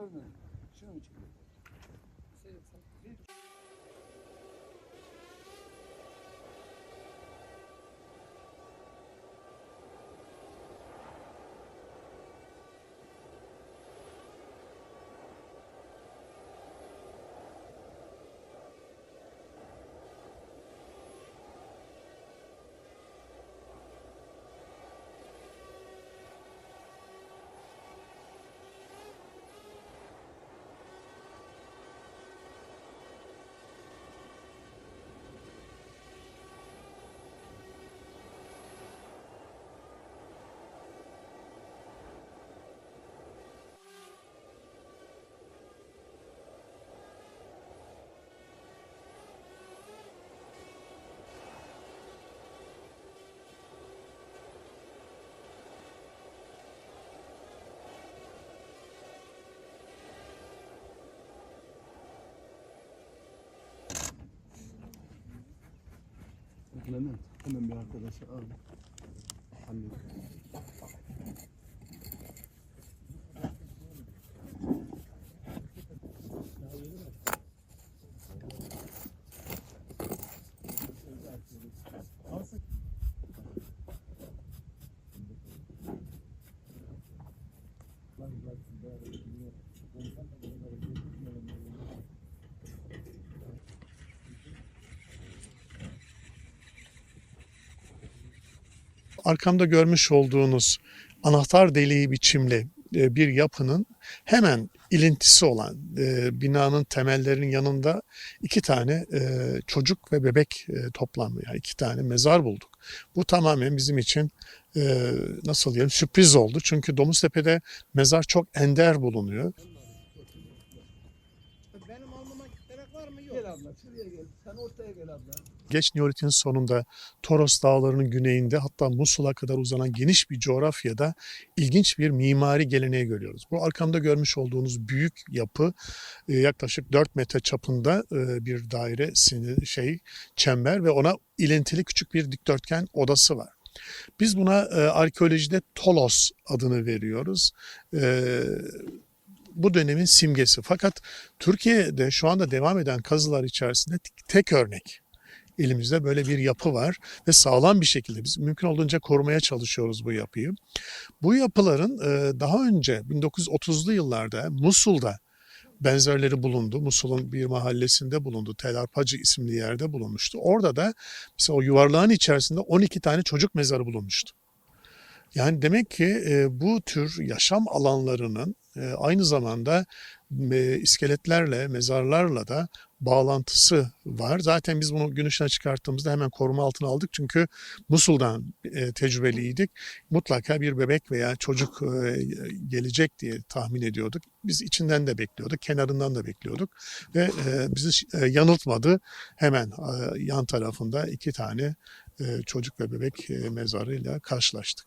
这种这种情况。Levent, hemen bir arkadaşı al. Hallet. Arkamda görmüş olduğunuz anahtar deliği biçimli e, bir yapının hemen ilintisi olan e, binanın temellerinin yanında iki tane e, çocuk ve bebek e, toplandı. Yani iki tane mezar bulduk. Bu tamamen bizim için e, nasıl diyelim sürpriz oldu. Çünkü Domuztepe'de mezar çok ender bulunuyor. Benim almama gerek var mı? Yok. Gel abla, şuraya gel. Sen ortaya gel abla. Geç Neolitin sonunda Toros Dağları'nın güneyinde hatta Musul'a kadar uzanan geniş bir coğrafyada ilginç bir mimari geleneği görüyoruz. Bu arkamda görmüş olduğunuz büyük yapı e, yaklaşık 4 metre çapında e, bir daire şey çember ve ona ilintili küçük bir dikdörtgen odası var. Biz buna e, arkeolojide Tolos adını veriyoruz. E, bu dönemin simgesi. Fakat Türkiye'de şu anda devam eden kazılar içerisinde tek örnek elimizde böyle bir yapı var ve sağlam bir şekilde biz mümkün olduğunca korumaya çalışıyoruz bu yapıyı. Bu yapıların e, daha önce 1930'lu yıllarda Musul'da benzerleri bulundu. Musul'un bir mahallesinde bulundu. Tel Arpacı isimli yerde bulunmuştu. Orada da mesela o yuvarlağın içerisinde 12 tane çocuk mezarı bulunmuştu. Yani demek ki e, bu tür yaşam alanlarının aynı zamanda iskeletlerle, mezarlarla da bağlantısı var. Zaten biz bunu gün ışığına çıkarttığımızda hemen koruma altına aldık. Çünkü Musul'dan e, tecrübeliydik. Mutlaka bir bebek veya çocuk e, gelecek diye tahmin ediyorduk. Biz içinden de bekliyorduk, kenarından da bekliyorduk. Ve e, bizi yanıltmadı. Hemen yan tarafında iki tane çocuk ve bebek mezarıyla karşılaştık.